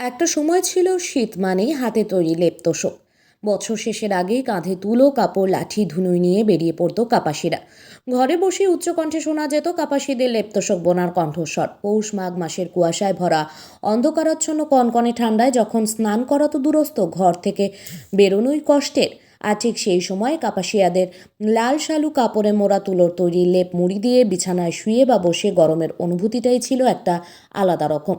একটা সময় ছিল শীত মানেই হাতে তৈরি লেপতোষক। বছর শেষের আগেই কাঁধে তুলো, কাপড়, লাঠি, ধুনুই নিয়ে বেরিয়ে পড়তো কাপাসিরা। ঘরে বসে উচ্চকণ্ঠে শোনা যেত কাপাসিদের লেপ তোষক বোনার কণ্ঠস্বর। পৌষ, মাঘ মাসের কুয়াশায় ভরা, অন্ধকারাচ্ছন্ন কনকনে ঠান্ডায় যখন স্নান করা তো দূরস্থ ঘর থেকে বেরোনোই কষ্টের। আর ঠিক সেই সময় কাপাসিয়াদের লাল শালু কাপড়ে মোড়া তুলোর তৈরি লেপ মুড়ি দিয়ে বিছানায় শুয়ে বা বসে গরমের অনুভূতিটাই ছিল একটা আলাদা রকম।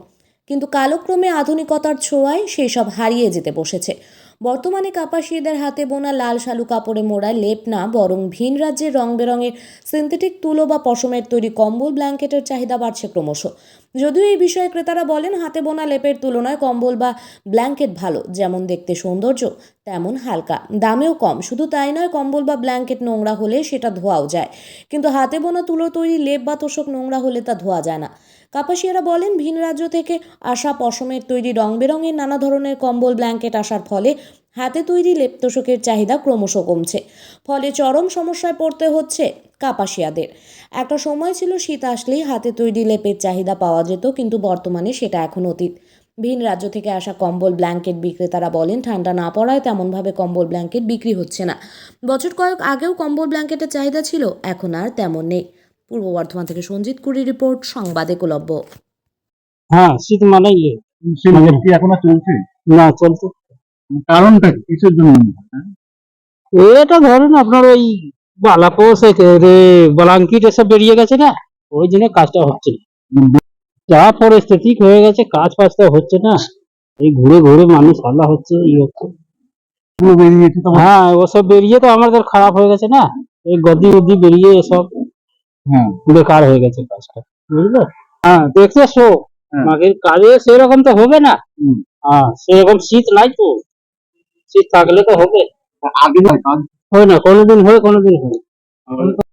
কিন্তু কালক্রমে আধুনিকতার ছোঁয়ায় সেই সব হারিয়ে যেতে বসেছে। বর্তমানে কাপাসিয়াদের হাতে বোনা লাল শালু কাপড়ে মোড়া লেপ না, বরং ভিন রাজ্যের রং বেরঙের সিনথেটিক তুলো বা পশমের তৈরি কম্বল ব্ল্যাঙ্কেটের চাহিদা বাড়ছে ক্রমশ। যদিও এই বিষয়ে ক্রেতারা বলেন, হাতে বোনা লেপের তুলনায় কম্বল বা ব্ল্যাঙ্কেট ভালো, যেমন দেখতে সৌন্দর্য, তেমন হালকা। দামেও কম, শুধু তাই নয়, কম্বল বা ব্ল্যাঙ্কেট নোংরা হলে সেটা ধোয়াও যায়। কিন্তু হাতে বোনা তুলো তৈরি লেপ বা তোষক নোংরা হলে তা ধোয়া যায় না। কাপাসিয়ারা বলেন, ভিন রাজ্য থেকে আসা পশমের তৈরি রং বেরঙের নানা ধরনের কম্বল ব্ল্যাঙ্কেট আসার ফলে হাতে তৈরি লেপ তোষকের চাহিদা ক্রমশ কমছে। ফলে চরম সমস্যায় পড়তে হচ্ছে কাপাসিয়াদের। একটা সময় ছিল শীত আসলেই হাতে তৈরি লেপের চাহিদা পাওয়া যেত কিন্তু বর্তমানে সেটা এখন অতীত। ভিন রাজ্য থেকে আসা কম্বল ব্ল্যাঙ্কেট বিক্রেতারা বলেন ঠান্ডা না পড়ায় তেমনভাবে কম্বল ব্ল্যাঙ্কেট বিক্রি হচ্ছে না। বছর কয়েক আগেও কম্বল ব্ল্যাঙ্কেটের চাহিদা ছিল এখন আর তেমন নেই। পূর্ব বর্ধমান থেকে সঞ্জিত কুড়ি রিপোর্ট সংবাদ একলব্য হ্যাঁ শীত মানেই লে সিলেট চলছে? না চলছে। কারণটা কিসের জন্য? এটা ধরুন আপনার ওই বালাপোস ব্লাঙ্কিট এসব বেরিয়ে গেছে না ওই জন্য কাজটা হচ্ছে না। যা পরিস্থিতি হয়ে গেছে কাজ ফাজ তো হচ্ছে না। এই ঘুরে ঘুরে মানুষ হাল্লা হচ্ছে এই হচ্ছে। হ্যাঁ ওসব বেরিয়ে তো আমাদের খারাপ হয়ে গেছে না। এই গদি উদি বেরিয়ে এসব হ্যাঁ। বেকার হয়ে গেছে কাজটা বুঝলে? হ্যাঁ। দেখতে শো হ্যাঁ। মাগের কাজে সেরকম তো হবে না। হ্যাঁ সেরকম শীত নাই তো। শীত থাকলে তো হবে। আগে হয় না কোনোদিন হয় কোনোদিন হয়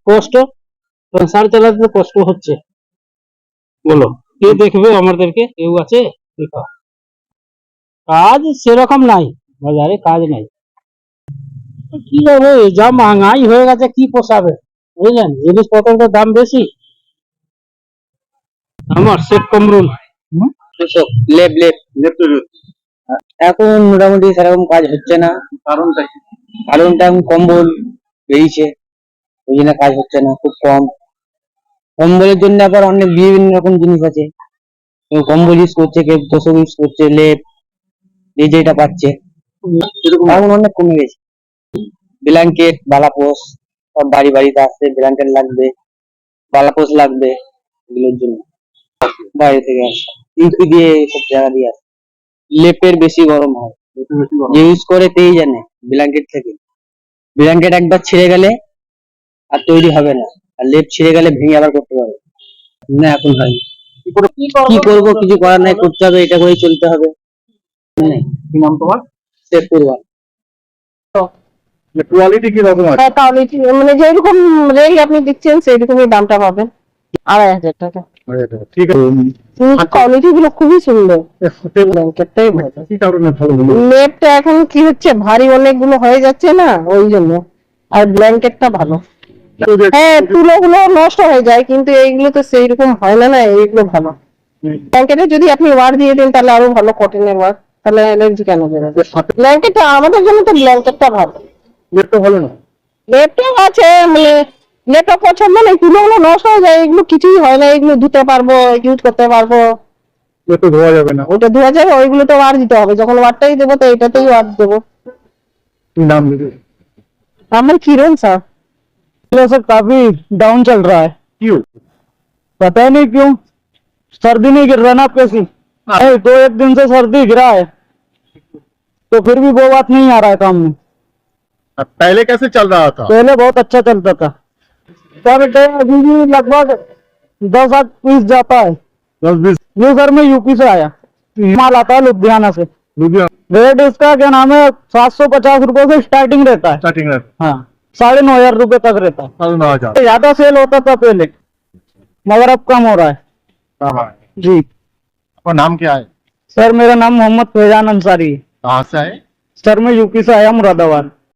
কষ্ট সংসার চালাতে তো কষ্ট হচ্ছে। বলো। কে দেখবে আমাদেরকে? কেউ আছে? কাজ সেরকম নাই বাজারে কাজ নাই। কি হবে যা মাঙ্গাই হয়ে গেছে কি পোষাবে? বুঝলেন? জিনিসপত্রের দাম বেশি। আমার শেখ কমরুল? লেপ। লেপ লেপ। এখন মোটামুটি সেরকম কাজ হচ্ছে না। কারণটা কি? কারণটা এখন কম্বল বেরিয়েছে ওই জন্য কাজ হচ্ছে না খুব কম। কম্বলের জন্য আবার অনেক বিভিন্ন রকম জিনিস আছে। কেউ কম্বল ইউজ করছে কেউ তোষক ইউজ করছে লেপ যে যেটা পাচ্ছে। এখন অনেক কমে গেছে। ব্ল্যাঙ্কেট বালাপোষ সব বাড়ি বাড়িতে আসছে ব্ল্যাঙ্কেট লাগবে বালাপোষ লাগবে এগুলোর জন্য। বাইরে থেকে আসছে। ইউপি দিয়ে সব জায়গা দিয়ে আসে লেপের বেশি গরম হয়। একটু বেশি গরম। যে ইউজ করে তেই জানে ব্ল্যাঙ্কেট থেকে। ব্ল্যাঙ্কেট একবার ছিঁড়ে গেলে আর তৈরি হবে না। আর লেপ ছিঁড়ে গেলে ভেঙে আবার করতে পারবে। না এখন হয়নি। কি করে কি করব? কিছু করার নাই করতে হবে এটা করেই চলতে হবে। কি নাম তোমার? সেভ করব কোয়ালিটি কি রকম আছে? হ্যাঁ কোয়ালিটি মানে যেরকম রেল আপনি দিচ্ছেন সেরকমই দামটা পাবেন। আড়াই হাজার টাকা। ঠিক আছে। কোয়ালিটি গুলো খুবই সুন্দর। ব্ল্যাঙ্কেটটাই ভালো। কি কারণে ভালো লেপটা এখন কি হচ্ছে? ভারী অনেকগুলো হয়ে যাচ্ছে না? ওই জন্য। আর ব্ল্যাঙ্কেটটা ভালো। হ্যাঁ তুলো গুলো নষ্ট হয়ে যায় কিন্তু এইগুলো তো সেই রকম হয় না না এইগুলো ভালো। ব্ল্যাঙ্কেটে যদি আপনি ওয়ার দিয়ে দেন তাহলে আরও ভালো কটনের ওয়ার তাহলে এলার্জি কেন বেরোবে? ব্ল্যাঙ্কেটটা আমাদের জন্য তো ব্ল্যাঙ্কেটটা ভালো। লেপটা ভালো না? লেপটপ আছে মানে লেপটপ পছন্দ নেই তুলোগুলো নষ্ট হয়ে যায় এগুলো কিছুই হয় না এগুলো ধুতে পারবো ইউজ করতে পারবো লেপটা ধোয়া যাবে না ওটা ধোয়া যাবে ওইগুলো তো ওয়ার দিতে হবে যখন ওয়ারটাই দেবো তো এটাতেই ওয়ার দেবো কি নাম দিদি আমার কিরণ স্যার से काफी डाउन चल रहा है কি पता नहीं क्यों सर्दी नहीं गिर रहा ना कैसी नहीं दो एक दिन से सर्दी गिरा है तो फिर भी वो बात नहीं आ रहा है काम में पहले कैसे चल रहा था पहले बहुत अच्छा चलता था पर डे अभी भी लगभग दस आठ पीस जाता है। दस बीस? ये सर मैं यूपी से आया। माल आता है लुधियाना से। लुधियाना? रेट इसका क्या नाम है? सात सौ पचास रूपए से स्टार्टिंग रहता है। स्टार्टिंग हाँ। साढ़े नौ हज़ार रूपए तक रहता है। साढ़े नौ हज़ार। ज़्यादा सेल होता था पहले मगर अब कम हो रहा है। जी। आपका नाम क्या है? सर मेरा नाम मोहम्मद फैजान अंसारी कहाँ से आए? सर मैं यूपी से आया मुरादाबाद।